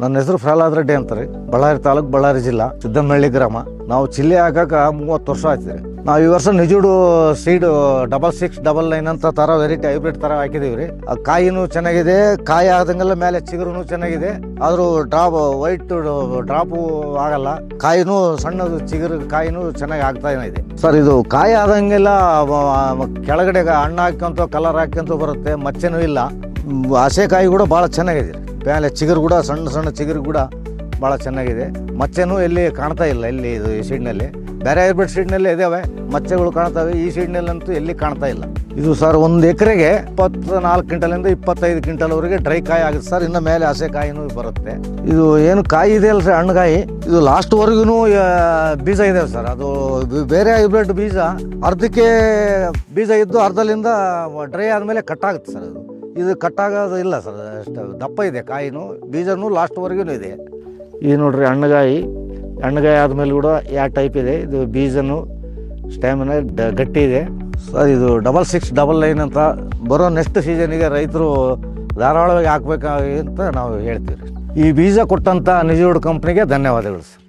ನನ್ನ ಹೆಸರು ಪ್ರಹ್ಲಾದ್ ರೆಡ್ಡಿ ಅಂತಾರೆ. ಬಳ್ಳಾರಿ ತಾಲೂಕು ಬಳ್ಳಾರಿ ಜಿಲ್ಲಾ ಸಿದ್ದಮಳ್ಳಿ ಗ್ರಾಮ. ನಾವು ಚಿಲ್ಲೆ ಹಾಕಕ ಮೂವತ್ತು ವರ್ಷ ಆಯ್ತು ನಾವು ಈ ವರ್ಷ ನಿಜುಡು seed double six double nine ಅಂತ ತರ ವೆರೈಟಿ ಹೈಬ್ರಿಡ್ ತರ ಹಾಕಿದೀವಿ ರೀ ಆ ಕಾಯಿನೂ ಚೆನ್ನಾಗಿದೆ, ಕಾಯಿ ಆದಂಗೆಲ್ಲ ಮೇಲೆ ಚಿಗುರುನು ಚೆನ್ನಾಗಿದೆ. ಆದ್ರೂ ಡ್ರಾಪ್ ವೈಟ್ ಡ್ರಾಪು ಆಗಲ್ಲ. ಕಾಯಿನೂ ಸಣ್ಣದು ಚಿಗುರು ಕಾಯಿನೂ ಚೆನ್ನಾಗಿ ಆಗ್ತಾ ಇದೆ. ಸರ್ ಇದು ಕಾಯಿ ಆದಂಗೆಲ್ಲ ಕೆಳಗಡೆ ಹಣ್ಣು ಹಾಕ್ಕೊಂತ ಕಲರ್ ಹಾಕ್ಕೊಂತ ಬರುತ್ತೆ, ಮಚ್ಚೆನೂ ಇಲ್ಲ. ಹಸೆ ಕಾಯಿ ಕೂಡ ಭಾಳ ಚೆನ್ನಾಗಿದೆ. ಮೇಲೆ ಚಿಗುರು ಕೂಡ, ಸಣ್ಣ ಸಣ್ಣ ಚಿಗುರು ಕೂಡ ಭಾಳ ಚೆನ್ನಾಗಿದೆ. ಮಚ್ಚೆನೂ ಎಲ್ಲಿ ಕಾಣ್ತಾ ಇಲ್ಲ ಇಲ್ಲಿ ಇದು ಈ ಸೀಡ್ನಲ್ಲಿ ಬೇರೆ ಹೈಬ್ರಿಡ್ ಸೀಡ್ನಲ್ಲಿ ಇದಾವೆ, ಮಚ್ಚೆಗಳು ಕಾಣ್ತವೆ, ಈ ಸೀಡ್ನಲ್ಲಂತೂ ಎಲ್ಲಿ ಕಾಣ್ತಾ ಇಲ್ಲ. ಇದು ಸರ್ ಒಂದು ಎಕರೆಗೆ ಇಪ್ಪತ್ತು ನಾಲ್ಕು ಕ್ವಿಂಟಲಿಂದ ಇಪ್ಪತ್ತೈದು ಕ್ವಿಂಟಲ್ವರೆಗೆ ಡ್ರೈ ಕಾಯಿ ಆಗುತ್ತೆ ಸರ್ ಇನ್ನು ಮೇಲೆ ಹಸೆ ಕಾಯಿನೂ ಬರುತ್ತೆ. ಇದು ಏನು ಕಾಯಿ ಇದೆ ಅಲ್ಲ ಸರ್ ಹಣ್ಣುಕಾಯಿ ಇದು ಲಾಸ್ಟ್ವರೆಗೂ ಬೀಜ ಇದೆ ಸರ್ ಅದು ಬೇರೆ ಹೈಬ್ರಿಡ್ ಬೀಜ, ಅರ್ಧಕ್ಕೆ ಬೀಜ ಇದ್ದು ಅರ್ಧಲಿಂದ ಡ್ರೈ ಆದಮೇಲೆ ಕಟ್ಟಾಗುತ್ತೆ ಸರ್ ಅದು. ಇದು ಕಟ್ಟಾಗೋದು ಇಲ್ಲ ಸರ್ ಅಷ್ಟು ದಪ್ಪ ಇದೆ ಕಾಯಿನೂ ಬೀಜನೂ ಲಾಸ್ಟ್ವರೆಗೂ ಇದೆ. ಈ ನೋಡ್ರಿ ಹಣ್ಣುಗಾಯಿ ಹಣ್ಣುಗಾಯಿ ಆದಮೇಲೆ ಕೂಡ ಯಾವ ಟೈಪ್ ಇದೆ. ಇದು ಬೀಜನು ಸ್ಟ್ಯಾಮಿನ ಗಟ್ಟಿ ಇದೆ. ಸರ್ ಇದು ಡಬಲ್ ಸಿಕ್ಸ್ ಡಬಲ್ ನೈನ್ ಅಂತ ಬರೋ ನೆಕ್ಸ್ಟ್ ಸೀಸನಿಗೆ ರೈತರು ಧಾರಾಳವಾಗಿ ಹಾಕ್ಬೇಕಾಗಿ ಅಂತ ನಾವು ಹೇಳ್ತೀವಿ ಈ ಬೀಜ ಕೊಟ್ಟಂಥ ನಿಜೋಡ್ ಕಂಪ್ನಿಗೆ ಧನ್ಯವಾದಗಳು ಸರ್.